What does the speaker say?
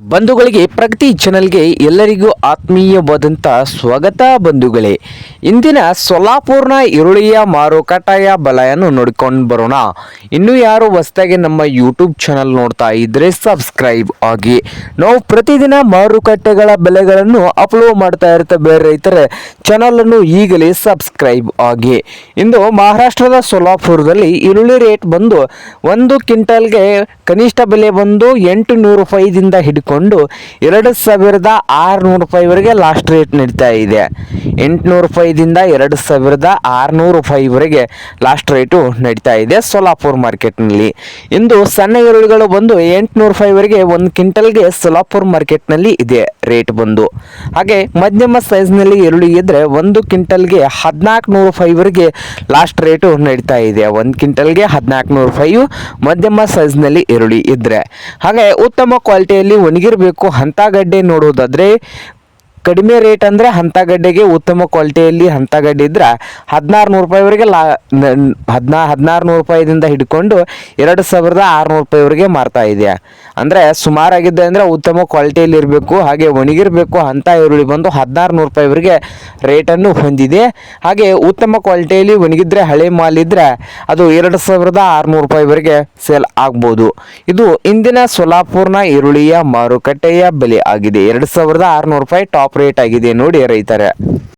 ಬಂಧುಗಳಿಗೆ ಪ್ರಗತಿ ಚಾನಲ್ಗೆ ಎಲ್ಲರಿಗೂ ಆತ್ಮೀಯವಾದಂಥ ಸ್ವಾಗತ ಬಂಧುಗಳೇ. ಇಂದಿನ ಸೊಲ್ಲಾಪುರ್ನ ಈರುಳ್ಳಿಯ ಮಾರುಕಟ್ಟೆಯ ಬಲೆಯನ್ನು ನೋಡಿಕೊಂಡು ಬರೋಣ. ಇನ್ನೂ ಯಾರು ಹೊಸದಾಗಿ ನಮ್ಮ ಯೂಟ್ಯೂಬ್ ಚಾನಲ್ ನೋಡ್ತಾ ಇದ್ರೆ ಸಬ್ಸ್ಕ್ರೈಬ್ ಆಗಿ. ನಾವು ಪ್ರತಿದಿನ ಮಾರುಕಟ್ಟೆಗಳ ಬೆಲೆಗಳನ್ನು ಅಪ್ಲೋಡ್ ಮಾಡ್ತಾ ಇರ್ತೇವೆ ರೈತರೆ ಚಾನಲನ್ನು ಈಗಲೇ ಸಬ್ಸ್ಕ್ರೈಬ್ ಆಗಿ. ಇಂದು ಮಹಾರಾಷ್ಟ್ರದ ಸೊಲ್ಲಾಪುರದಲ್ಲಿ ಈರುಳ್ಳಿ ರೇಟ್ ಬಂದು ಒಂದು ಕ್ವಿಂಟಲ್ಗೆ ಕನಿಷ್ಠ ಬೆಲೆ ಬಂದು ಎಂಟು ನೂರು ರೂಪಾಯಿದಿಂದ ಹಿಡ್ಕೊಂಡು ಎರಡು ಸಾವಿರದ ಆರುನೂರು ರೂಪಾಯಿವರೆಗೆ ಲಾಸ್ಟ್ ರೇಟ್ ನಡೀತಾ ಇದೆ. ಎಂಟುನೂರು ರೂಪಾಯಿದಿಂದ ಎರಡು ಸಾವಿರದ ಆರುನೂರು ರೂಪಾಯಿವರೆಗೆ ಲಾಸ್ಟ್ ರೇಟು ನಡೀತಾ ಇದೆ ಸೋಲಾಪುರ್ ಮಾರ್ಕೆಟ್ನಲ್ಲಿ ಇಂದು ಸಣ್ಣ ಈರುಳ್ಳಿಗಳು ಬಂದು ಎಂಟುನೂರು ರೂಪಾಯಿವರೆಗೆ ಒಂದು ಕ್ವಿಂಟಲ್ಗೆ ಸೋಲಾಪುರ್ ಮಾರ್ಕೆಟ್ನಲ್ಲಿ ಇದೆ ರೇಟ್ ಬಂದು. ಹಾಗೆ ಮಧ್ಯಮ ಸೈಜ್ನಲ್ಲಿ ಈರುಳ್ಳಿ ಇದ್ದರೆ ಒಂದು ಕ್ವಿಂಟಲ್ಗೆ ಹದಿನಾಲ್ಕು ನೂರು ರೂಪಾಯಿವರೆಗೆ ಲಾಸ್ಟ್ ರೇಟು ನಡೀತಾ ಇದೆ. ಒಂದು ಕ್ವಿಂಟಲ್ಗೆ ಹದಿನಾಲ್ಕು ನೂರು ರೂಪಾಯಿ ಮಧ್ಯಮ ಸೈಜ್ನಲ್ಲಿ ಈರುಳ್ಳಿ ಇದ್ದರೆ ಹಾಗೆ ಉತ್ತಮ ಕ್ವಾಲಿಟಿಯಲ್ಲಿ ಒಣಗಿರಬೇಕು ಅಂಥ ಗಡ್ಡೆ ನೋಡೋದಾದರೆ ಕಡಿಮೆ ರೇಟ್ ಅಂದರೆ ಅಂಥ ಗಡ್ಡೆಗೆ ಉತ್ತಮ ಕ್ವಾಲಿಟಿಯಲ್ಲಿ ಅಂಥ ಗಡ್ಡೆ ಇದ್ರೆ ಹದಿನಾರು ನೂರು ರೂಪಾಯಿವರೆಗೆ ಲಾ ಹದಿನಾ ಹದಿನಾರು ನೂರು ರೂಪಾಯಿದಿಂದ ಹಿಡ್ಕೊಂಡು ಎರಡು ಸಾವಿರದ ಆರುನೂರು ರೂಪಾಯಿವರೆಗೆ ಮಾರ್ತಾ ಇದೆ ಅಂದರೆ ಸುಮಾರಾಗಿದೆ ಅಂದರೆ ಉತ್ತಮ ಕ್ವಾಲಿಟಿಯಲ್ಲಿ ಇರಬೇಕು, ಹಾಗೆ ಒಣಗಿರಬೇಕು ಅಂತ ಈರುಳ್ಳಿ ಬಂದು ಹದಿನಾರು ನೂರು ರೂಪಾಯಿವರೆಗೆ ರೇಟನ್ನು ಹೊಂದಿದೆ. ಹಾಗೆ ಉತ್ತಮ ಕ್ವಾಲಿಟಿಯಲ್ಲಿ ಒಣಗಿದ್ರೆ ಹಳೆ ಮಾಲ್ ಇದ್ದರೆ ಅದು ಎರಡು ಸಾವಿರದ ಆರುನೂರು ರೂಪಾಯಿವರೆಗೆ ಸೇಲ್ ಆಗ್ಬೋದು. ಇದು ಇಂದಿನ ಸೊಲಾಪುರ್ನ ಈರುಳ್ಳಿಯ ಮಾರುಕಟ್ಟೆಯ ಬೆಲೆ ಆಗಿದೆ. ಎರಡು ಸಾವಿರದ ಆರುನೂರು ರೂಪಾಯಿ ಟಾಪ್ ರೇಟ್ ಆಗಿದೆ ನೋಡಿ ರೈತರೇ.